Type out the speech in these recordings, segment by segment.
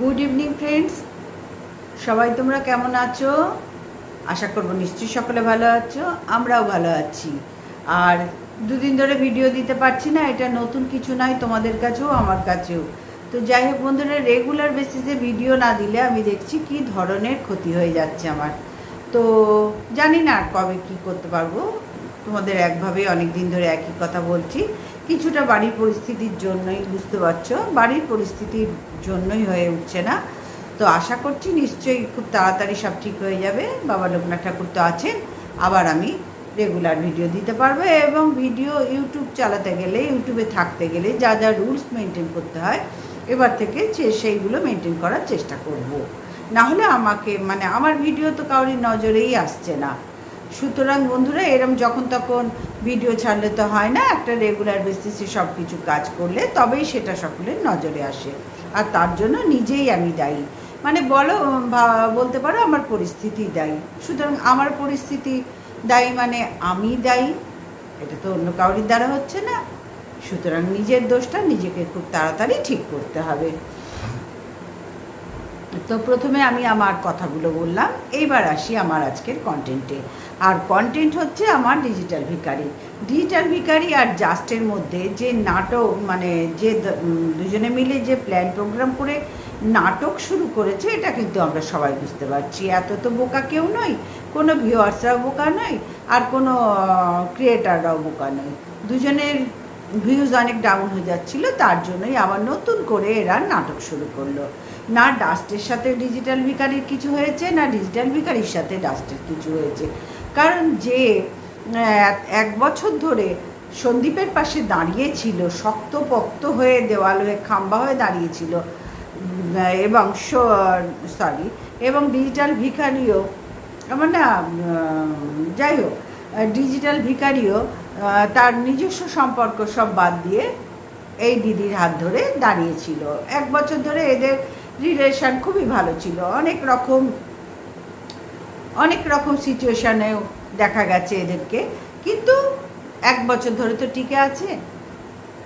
Good evening friends সবাই তোমরা কেমন আছো? আশা করব নিশ্চয়ই সকলে ভালো আছো, আমরাও ভালো আছি। আর দুদিন ধরে ভিডিও দিতে পারছি না, এটা নতুন কিছু নয় তোমাদের কাছেও, আমার কাছেও। তো যাই হোক বন্ধুরা রেগুলার বেসিসে ভিডিও না দিলে আমি দেখছি কি ধরনের ক্ষতি হয়ে যাচ্ছে আমার। তো জানি না কবে কি করতে পারব, তোমাদের একভাবে অনেক দিন ধরে একই কথা বলছি। কিছুটা বাড়ির পরিস্থিতির জন্যই, বুঝতে পারছ? বাড়ির পরিস্থিতির জন্যই হয়ে উঠছে না। তো আশা করছি নিশ্চয়ই খুব তাড়াতাড়ি সব ঠিক হয়ে যাবে। বাবা লোকনাথ ঠাকুর তো আছেন। আবার আমি রেগুলার ভিডিও দিতে পারব এবং ভিডিও ইউটিউব চালাতে গেলে, ইউটিউবে থাকতে গেলে যা যা রুলস মেনটেন করতে হয়, এবার থেকে সেইগুলো মেনটেন করার চেষ্টা করব। না হলে আমাকে মানে আমার ভিডিও তো কাউরির নজরেই আসছে না। সুতরাং বন্ধুরা, এরম যখন তখন ভিডিও ছাড়লে তো হয় না, একটা রেগুলার বেসিসে সব কিছু কাজ করলে তবেই সেটা সকলের নজরে আসে। আর তার জন্য নিজেই আমি দায়ী। মানে বলো বলতে পারো আমার পরিস্থিতি দায়ী। সুতরাং আমার পরিস্থিতি দায়ী মানে আমি দায়ী, এটা তো অন্য কাউরির দ্বারা হচ্ছে না। সুতরাং নিজের দোষটা নিজেকে খুব তাড়াতাড়ি ঠিক করতে হবে। তো প্রথমে আমি আমার কথাগুলো বললাম এইবার আসি আমার আজকের কন্টেন্টে আর কন্টেন্ট হচ্ছে আমার ডিজিটাল ভিকারি ডিজিটাল ভিকারি আর জাস্টের মধ্যে যে নাটক মানে যে দুজনে মিলে যে প্ল্যান প্রোগ্রাম করে নাটক শুরু করেছে, এটা কিন্তু আমরা সবাই বুঝতে পারছি। এত তো বোকা কেউ নয়, কোনো ভিউয়ার্সরাও বোকা নয়, আর কোনো ক্রিয়েটাররাও বোকা নয়। দুজনের ভিউজ অনেক ডাউন হয়ে যাচ্ছিল, তার জন্যই আবার নতুন করে এরা নাটক শুরু করল। না ডাস্টের সাথে ডিজিটাল ভিকারির কিছু হয়েছে, না ডিজিটাল ভিকারির সাথে ডাস্টের কিছু হয়েছে। কারণ যে এক বছর ধরে সন্দীপের পাশে দাঁড়িয়েছিল, শক্তপোক্ত হয়ে দেওয়াল হয়ে খাম্বা হয়ে দাঁড়িয়েছিল এবং সরি এবং ডিজিটাল ভিকারিও আমার না যাই হোক ডিজিটাল ভিকারিও তার নিজস্ব সম্পর্ক সব বাদ দিয়ে এই দিদির হাত ধরে দাঁড়িয়েছিল। এক বছর ধরে এদের রিলেশন খুবই ভালো ছিল। অনেক রকম অনেক রকম সিচুয়েশানেও দেখা গেছে এদেরকে। কিন্তু এক বছর ধরে তো টিকে আছে।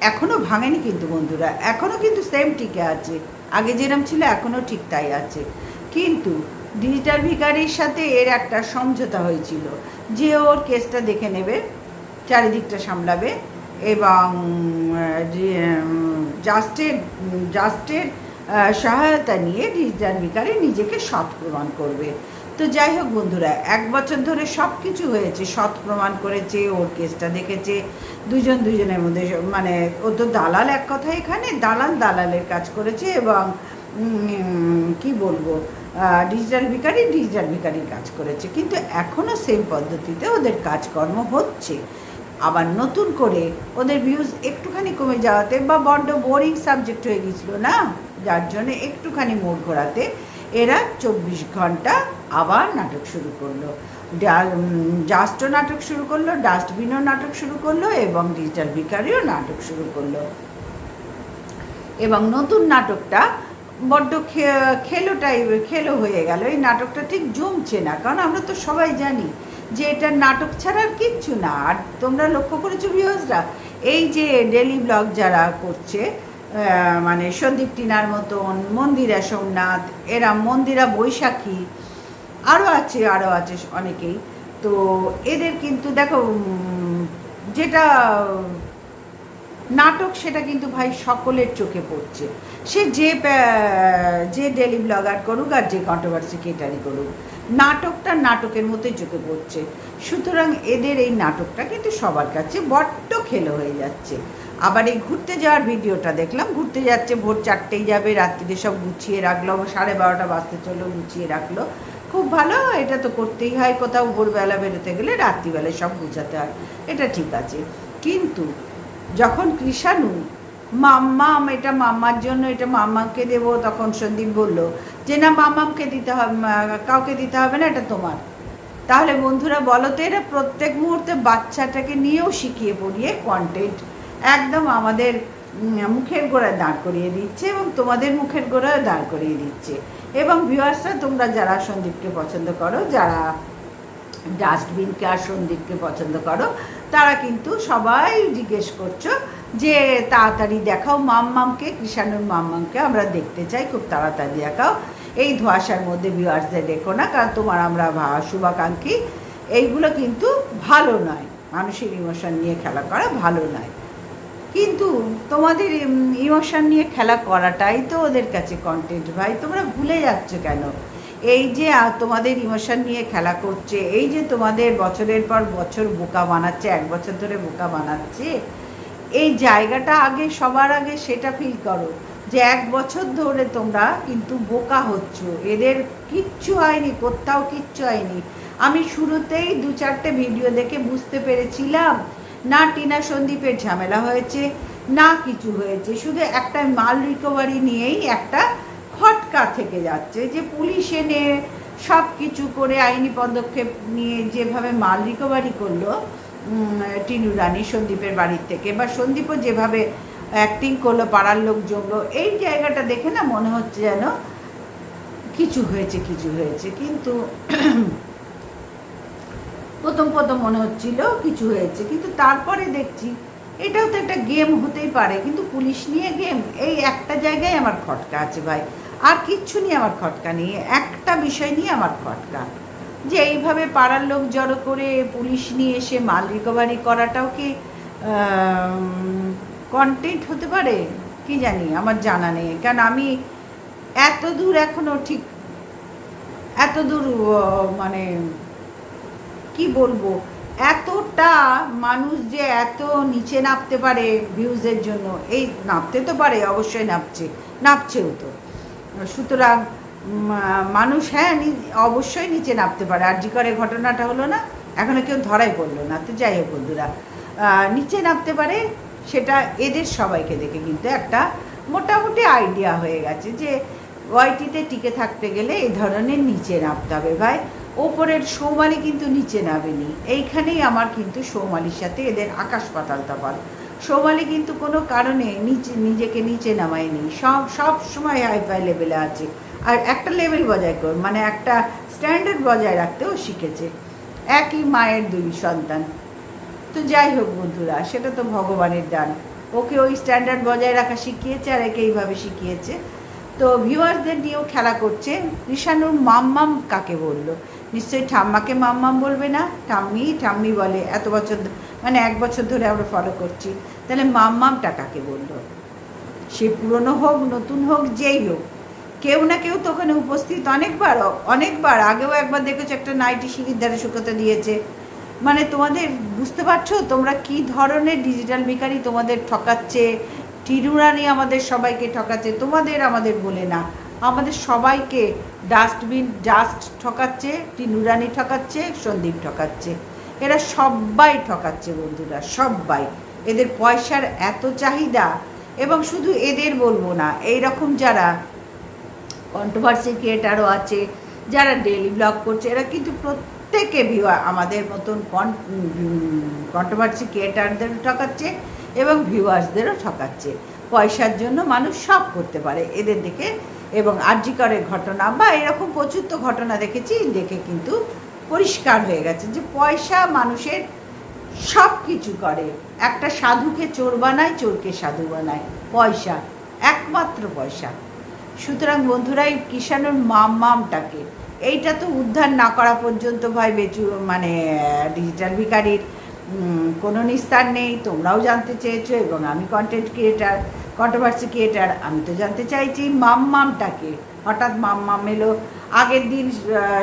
এখনও ভাঙেনি কিন্তু বন্ধুরা। এখনও কিন্তু সেম টিকে আছে। আগে যেরম ছিল এখনও ঠিক তাই আছে। কিন্তু ডিজিটাল ভিকারির সাথে এর একটা সমঝোতা হয়েছিল যে ওর কেসটা দেখে নেবে, চারিদিকটা সামলাবে এবং জাস্টের জাস্টের সহায়তা নিয়ে ডিজিটাল ভিকারি নিজেকে সৎ প্রমাণ করবে। তো যাই হোক বন্ধুরা, এক বছর ধরে সব কিছু হয়েছে, সৎ প্রমাণ করেছে, ওর কেসটা দেখেছে দুজন দুজনের মধ্যে মানে ও তো দালাল এক কথা এখানে, দালাল দালালের কাজ করেছে এবং কি বলব ডিজিটাল ভিকারি ডিজিটাল ভিকারির কাজ করেছে। কিন্তু এখনও সেম পদ্ধতিতে ওদের কাজকর্ম হচ্ছে। আবার নতুন করে ওদের ভিউজ একটুখানি কমে যাওয়াতে বা বড্ড বোরিং সাবজেক্ট হয়ে গেছিল না? যার জন্য একটুখানি মোড় ঘোরাতে এরা চব্বিশ ঘণ্টা আবার নাটক শুরু করল। জাস্টও নাটক শুরু করল, ডাস্টবিনও নাটক শুরু করল এবং ডিজিটাল ভিকারিও নাটক শুরু করল। এবং নতুন নাটকটা বড্ড খেলো টাইপের খেলো হয়ে গেল। এই নাটকটা ঠিক জমছে না, কারণ আমরা তো সবাই জানি যে এটা নাটক ছাড়া আর কিচ্ছু না। আর তোমরা লক্ষ্য করেছ বিহজরা এই যে ডেলি ব্লগ যারা করছে মানে সন্দীপ টিনার মতন মন্দিরা সোমনাথ, এরা মন্দিরা বৈশাখী আরও আছে আরও আছে অনেকেই। তো এদের কিন্তু দেখো যেটা নাটক সেটা কিন্তু ভাই সকলের চোখে পড়ছে। সে যে যে ডেলি ব্লগার করুক আর যে কন্ট্রোভার্সি ক্রিয়েটারই করুক, নাটকটা নাটকের মতোই চোখে পড়ছে। সুতরাং এদের এই নাটকটা কিন্তু সবার কাছে বড্ড খেলো হয়ে যাচ্ছে। আবার এই ঘুরতে যাওয়ার ভিডিওটা দেখলাম, ঘুরতে যাচ্ছে, ভোর চারটেই যাবে, রাত্রিতে সব গুছিয়ে রাখল, সাড়ে বারোটা বাজতে চলল, গুছিয়ে রাখল। খুব ভালো, এটা তো করতেই হয়। কোথাও ভোরবেলা বেরোতে গেলে রাত্রিবেলায় সব গুছাতে হয়। এটা ঠিক আছে। কিন্তু যখন কৃষাণু মাম্মাম এটা মাম্মার জন্য, এটা মাম্মাকে দেবো, তখন সন্দীপ বলল, যে না, মাম্মামকে দিতে হবে কাউকে দিতে হবে না, এটা তোমার। তাহলে বন্ধুরা, বলো তো, এরা প্রত্যেক মুহূর্তে বাচ্চাটাকে নিয়েও শিখিয়ে পড়িয়ে কন্টেন্ট একদম আমাদের মুখের গোড়ায় দাঁড় করিয়ে দিচ্ছে এবং তোমাদের মুখের গোড়ায় দাঁড় করিয়ে দিচ্ছে। এবং ভিউয়ার্সরা তোমরা যারা সন্দীপকে পছন্দ করো, যারা ডাস্টবিনকে আর সন্দীপকে পছন্দ করো, তারা কিন্তু সবাই জিজ্ঞেস করছ যে, তাড়াতাড়ি দেখাও মাম্মামকে, কৃষাণুর মাম্মামকে, আমরা দেখতে চাই, খুব তাড়াতাড়ি দেখাও। এই ধোয়াশার মধ্যে ভিউয়ার্সদের দেখো না, কারণ তোমার আমরা শুভাকাঙ্ক্ষী। এইগুলো কিন্তু ভালো নয়। মানুষের ইমোশন নিয়ে খেলা করা ভালো নয়। কিন্তু তোমাদের ইমোশন নিয়ে খেলা করাটাই তো ওদের কাছে কন্টেন্ট ভাই। তোমরা ভুলে যাচ্ছ কেন? এই যে তোমাদের ইমোশন নিয়ে খেলা করছে, এই যে তোমাদের বছরের পর বছর বোকা বানাচ্ছে, এক বছর ধরে বোকা বানাচ্ছে, এই জায়গাটা আগে, সবার আগে সেটা ফিল করো যে এক বছর ধরে তোমরা কিন্তু বোকা হচ্ছ। এদের কিচ্ছু হয়নি, কোথাও কিচ্ছু হয়নি। আমি শুরুতেই দু চারটে ভিডিও দেখে বুঝতে পেরেছিলাম না টিনা সন্দীপের ঝামেলা হয়েছে, না কিছু হয়েছে। শুধু একটা মাল রিকভারি নিয়েই একটা খটকা থেকে যাচ্ছে যে পুলিশ এনে সব কিছু করে আইনি পদক্ষেপ নিয়ে যেভাবে মাল রিকভারি করল টিনু রানী সন্দীপের বাড়ির থেকে। বা সন্দীপও যেভাবে অ্যাক্টিং করল, পাড়ার লোক জমলো, এই জায়গাটা দেখে না মনে হচ্ছে যেন কিছু হয়েছে কিছু হয়েছে। কিন্তু প্রথম প্রথম মনে হচ্ছিল কিছু হয়েছে, কিন্তু তারপরে দেখছি এটাও তো একটা গেম হতেই পারে, কিন্তু পুলিশ নিয়ে গেম, এই একটা জায়গায় আমার খটকা আছে ভাই। আর কিচ্ছু নিয়ে আমার খটকা নেই, একটা বিষয় নিয়ে আমার খটকা। যে এইভাবে পাড়ার লোক জড়ো করে পুলিশ নিয়ে এসে মাল রিকভারি করাটাও কি কন্টেন্ট হতে পারে? কি জানি, আমার জানা নেই। কারণ আমি এত দূর এখনও ঠিক, এত দূর মানে কি বলব? এতটা মানুষ যে এত নিচে নামতে পারে ভিউজের জন্য। এই নামতে তো পারে, অবশ্যই নামছে। নামছেও তো। সুতরাং মানুষ হ্যাঁ অবশ্যই নিচে নামতে পারে। আর জি করে ঘটনাটা হলো না, এখনও কেউ ধরাই পড়ল না। তো যাই হোক বন্ধুরা নিচে নামতে পারে সেটা এদের সবাইকে দেখে কিন্তু একটা মোটামুটি আইডিয়া হয়ে গেছে যে ওয়াইটিতে টিকে থাকতে গেলে এই ধরনের নিচে নামতে হবে। ভাই ওপরের সৌমালি কিন্তু নিচে নামেনি। এইখানেই আমার কিন্তু সৌমালির সাথে এদের আকাশ পাতাল তফাৎ সৌমালি কিন্তু কোনো কারণে নিচে, নিজেকে নিচে নামায়নি। সব সব সময় হাইফাই লেভেলে আছে। আর একটা লেভেল বজায় কর মানে একটা স্ট্যান্ডার্ড বজায় রাখতেও শিখেছে। একই মায়ের দুই সন্তান। তো যাই হোক বন্ধুরা, সেটা তো ভগবানের দান। ওকে ওই স্ট্যান্ডার্ড বজায় রাখা শিখিয়েছে আর একে এইভাবে শিখিয়েছে। তো ভিউয়ার্সদের নিয়েও খেলা করছে। ঋষানুর মাম্মাম কাকে বলল? নিশ্চয়ই ঠাম্মাকে মাম্মাম বলবে না? ঠাম্মি ঠাম্মি বলে, এত বছর মানে এক বছর ধরে আমরা ফলো করছি। তাহলে মাম্মামটা কাকে বলল? সে পুরনো হোক, নতুন হোক, যেই হোক। কেউ না কেউ তো ওখানে উপস্থিত। অনেকবার অনেকবার আগেও একবার দেখেছ একটা নাইটি সিঁড়ির দ্বারা শুকোতে দিয়েছে। মানে তোমাদের, বুঝতে পারছ? তোমরা কি ধরনের ডিজিটাল ভিকারি তোমাদের ঠকাচ্ছে? টিরুরানি আমাদের সবাইকে ঠকাচ্ছে, তোমাদের আমাদের বলে না। আমাদের সবাইকে ডাস্টবিন, ডাস্ট ঠকাচ্ছে টিনুরানি ঠকাচ্ছে, সন্দীপ ঠকাচ্ছে। এরা সবাই ঠকাচ্ছে বন্ধুরা সবাই এদের পয়সার এত চাহিদা, এবং শুধু এদের বলব না এই রকম যারা কন্ট্রোভার্সি ক্রিয়েটারও আছে, যারা ডেলি ব্লগ করছে, এরা কিন্তু প্রত্যেকে ভিউয়ার আমাদের মতন কন্ট্রোভার্সি ক্রিয়েটারদের ঠকাচ্ছে। এবং ভিউয়ার্সদেরও ঠকাচ্ছে। পয়সার জন্য মানুষ সব করতে পারে এদের দিকে এবং আর্যিকরের ঘটনা বা এরকম প্রচুর তো ঘটনা দেখেছি, দেখে কিন্তু পরিষ্কার হয়ে গেছে যে পয়সা মানুষের সব কিছু করে। একটা সাধুকে চোর বানায়, চোরকে সাধু বানায়। পয়সা, একমাত্র পয়সা। সুতরাং বন্ধুরা, এই কিষাণুর মাম মামটাকে, এইটা তো উদ্ধার না করা পর্যন্ত ভাই বেচু মানে ডিজিটাল ভিকারির কোনো নিস্তার নেই, তোমরাও জানতে চেয়েছো এবং আমি কন্টেন্ট ক্রিয়েটার কন্ট্রোভার্সি ক্রিয়েটার আমি তো জানতে চাইছি মাম মামটাকে হঠাৎ মাম মাম এলো। আগের দিন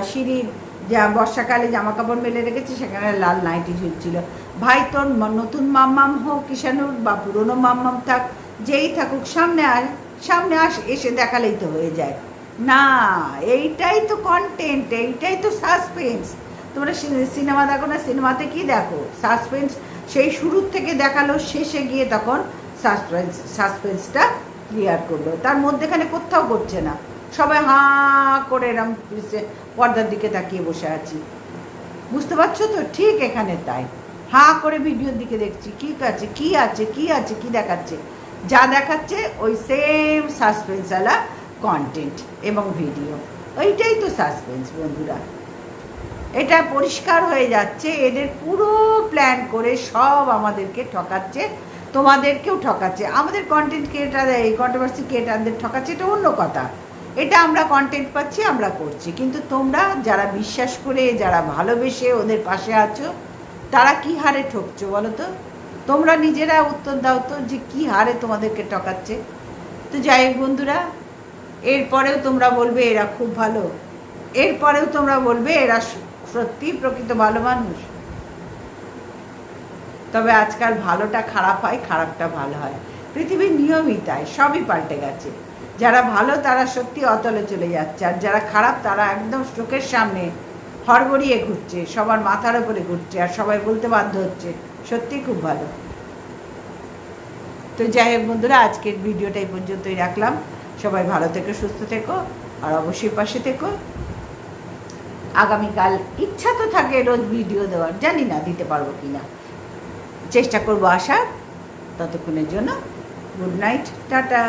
সিঁড়ির যা বর্ষাকালে জামা কাপড় মেলে রেখেছে, সেখানে লাল নাইটি ঝুলছিল। ভাই, তোর নতুন মাম্মাম হোক কিষানুর বা পুরনো মাম্মাম থাক, যেই থাকুক, সামনে আয়, সামনে আস, এসে দেখালেই তো হয়ে যায়। না, এইটাই তো কন্টেন্ট এইটাই তো সাসপেন্স তোমরা সিনেমা দেখো না, সিনেমাতে কি দেখো? সাসপেন্স সেই শুরুর থেকে দেখাল, শেষে গিয়ে তখন সাসপেন্স সাসপেন্সটা ক্লিয়ার করল। তার মধ্যেখানে কোথাও করছে না। সবাই হাঁ করে এরম পর্দার দিকে তাকিয়ে বসে আছি। বুঝতে পারছ তো? ঠিক এখানে তাই। হাঁ করে ভিডিওর দিকে দেখছি। কি আছে? কি আছে? কি আছে? কি দেখাচ্ছে? যা দেখাচ্ছে ওই সেম সাসপেন্সওয়ালা কন্টেন্ট এবং ভিডিও ওইটাই তো সাসপেন্স বন্ধুরা। এটা পরিষ্কার হয়ে যাচ্ছে, এদের পুরো প্ল্যান করে সব আমাদেরকে ঠকাচ্ছে, তোমাদেরকেও ঠকাচ্ছে। আমাদের কন্টেন্ট ক্রিয়েটার এই কন্ট্রোভার্সি ক্রিয়েটারদের ঠকাচ্ছে, এটা অন্য কথা। এটা আমরা কন্টেন্ট পাচ্ছি, আমরা করছি। কিন্তু তোমরা যারা বিশ্বাস করে, যারা ভালোবেসে ওদের পাশে আছো, তারা কি হারে ঠকছো বলো তো? তোমরা নিজেরা উত্তর দাও তো যে কি হারে তোমাদেরকে ঠকাচ্ছে। তো যাই বন্ধুরা, এরপরেও তোমরা বলবে এরা খুব ভালো, এরপরেও তোমরা বলবে এরা সত্যি প্রকৃত ভালো মানুষ। তবে আজকাল ভালোটা খারাপ হয়, খারাপটা ভালো হয়। পৃথিবীর নিয়মই তাই, সবই পাল্টে গেছে। যারা ভালো তারা সত্যি অতলে চলে যাচ্ছে, আর যারা খারাপ তারা একদম চোখের সামনে হড়গড়িয়ে ঘুরছে, সবার মাথার উপরে ঘুরছে, আর সবাই বলতে বাধ্য হচ্ছে সত্যি খুব ভালো। তো যাই হোক বন্ধুরা, আজকের ভিডিওটা এই পর্যন্তই রাখলাম। সবাই ভালো থেকো, সুস্থ থেকো, আর অবশ্যই পাশে থেকো। আগামীকাল ইচ্ছা তো থাকে রোজ ভিডিও দেওয়ার, জানি না দিতে পারব কি না চেষ্টা করব আসার। ততক্ষণের জন্য গুড নাইট টাটা।